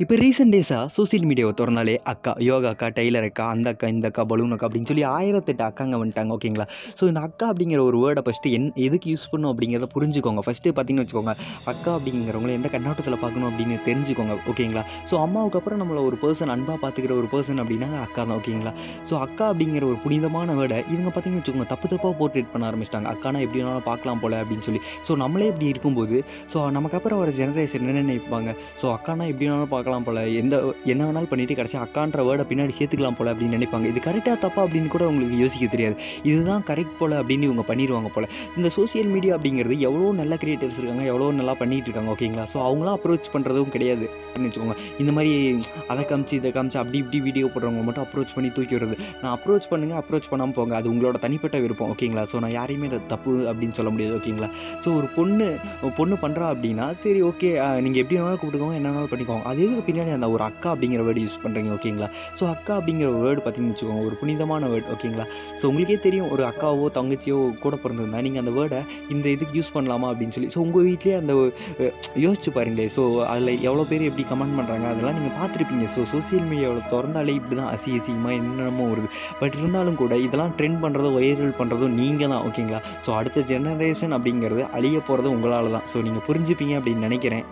இப்போ ரீசெண்ட் டேஸாக சோஷியல் மீடியாவை திறந்தாலே அக்கா யோகா அக்கா டெய்லர் அக்கா அந்த அக்கா இந்த அக்கா பலூன் அக்கா அப்படின்னு சொல்லி ஆயிரத்தெட்டு அக்காங்க வந்துட்டாங்க ஓகேங்களா ஸோ இந்த அக்கா அப்படிங்கிற ஒரு வேர்டை ஃபஸ்ட்டு என் எதுக்கு யூஸ் பண்ணும் அப்படிங்கிறத புரிஞ்சுக்கோங்க. ஃபஸ்ட்டு பார்த்தீங்கன்னு வச்சுக்கோங்க அக்கா அப்படிங்கிறவங்கள எந்த கண்ணோட்டத்தில் பார்க்கணும் அப்படின்னு தெரிஞ்சுக்கோங்க ஓகேங்களா ஸோ அம்மாவுக்கு அப்புறம் நம்மளை ஒரு பர்சன் அன்பாக பார்த்துக்கிற ஒரு பர்சன் அப்படின்னா அக்கா தான் ஓகேங்களா ஸோ அக்கா அப்படிங்கிற ஒரு புனிதமான வேர்டை இவங்க பார்த்தீங்கன்னு வச்சுக்கோங்க தப்பு தப்பாக போர்ட்ரேட் பண்ண ஆரம்பிச்சிட்டாங்க. அக்கானா எப்படி வேணாலும் பார்க்கலாம் போல அப்படின்னு சொல்லி. ஸோ நம்மளே இப்படி இருக்கும்போது ஸோ நமக்கு அப்புறம் வர ஜெனரேஷன் என்ன நினைப்பாங்க? ஸோ அக்கானா எப்படி வேணாலும் பார்க்க பார்க்கலாம் போல. எந்த என்ன வேணாலும் பண்ணிட்டு கடைசி அக்கான்ற வேர்டை பின்னாடி சேர்த்துக்கலாம் போல அப்படின்னு நினைப்பாங்க. இது கரெக்டாக தப்பா அப்படின்னு கூட உங்களுக்கு யோசிக்க தெரியாது. இதுதான் கரெக்ட் போல அப்படின்னு இவங்க பண்ணிடுவாங்க போல. இந்த சோஷியல் மீடியா அப்படிங்கிறது எவ்வளோ நல்ல கிரியேட்டர்ஸ் இருக்காங்க எவ்வளோ நல்லா பண்ணிட்டு இருக்காங்க ஓகேங்களா ஸோ அவங்களாம் அப்ரோச் பண்ணுறதும் கிடையாது வச்சுக்கோங்க. இந்த மாதிரி அதை காமிச்சு இதை காமிச்சு அப்படி இப்படி வீடியோ போடுறவங்க மட்டும் அப்ரோச் பண்ணி தூக்கி வருது நான் அப்ரோச் பண்ணுங்கள் அப்ரோச் பண்ணாமல் போங்க. அது உங்களோட தனிப்பட்ட விருப்பம் ஓகேங்களா ஸோ நான் யாரையுமே அது தப்பு அப்படின்னு சொல்ல முடியாது ஓகேங்களா ஸோ ஒரு பொண்ணு பொண்ணு பண்ணுறா அப்படின்னா சரி ஓகே நீங்கள் எப்படி வேணாலும் கூப்பிட்டுக்கோங்க என்ன வேணாலும் பண்ணிக்கோங்க. அது இதுக்கு பின்னாடி அந்த ஒரு அக்கா அப்படிங்கிற வேர்டு யூஸ் பண்ணுறீங்க ஓகேங்களா ஸோ அக்கா அப்படிங்கிற வேர்டு பார்த்தீங்கன்னு வச்சுக்கோங்க ஒரு புனிதமான வேர்டு ஓகேங்களா ஸோ உங்களுக்கே தெரியும் ஒரு அக்காவோ தங்கச்சியோ கூட பிறந்திருந்தா நீங்கள் அந்த வேர்டை இந்த இதுக்கு யூஸ் பண்ணலாமா அப்படின்னு சொல்லி. ஸோ உங்கள் வீட்லேயே அந்த யோசிச்சு பாருங்களேன். ஸோ அதில் எவ்வளோ பேர் எப்படி கமெண்ட் பண்ணுறாங்க அதெல்லாம் நீங்கள் பார்த்துருப்பீங்க. ஸோ சோஷியல் மீடியாவில் திறந்தாலே இப்படி தான் அசி அசிங்கமாக என்னென்னமோ வருது. பட் இருந்தாலும் கூட இதெல்லாம் ட்ரெண்ட் பண்ணுறதும் வைரல் பண்ணுறதும் நீங்கள் தான் ஓகேங்களா ஸோ அடுத்த ஜெனரேஷன் அப்படிங்கிறது அழிய போகிறது உங்களால் தான் ஸோ நீங்கள் புரிஞ்சுப்பீங்க அப்படின்னு நினைக்கிறேன்.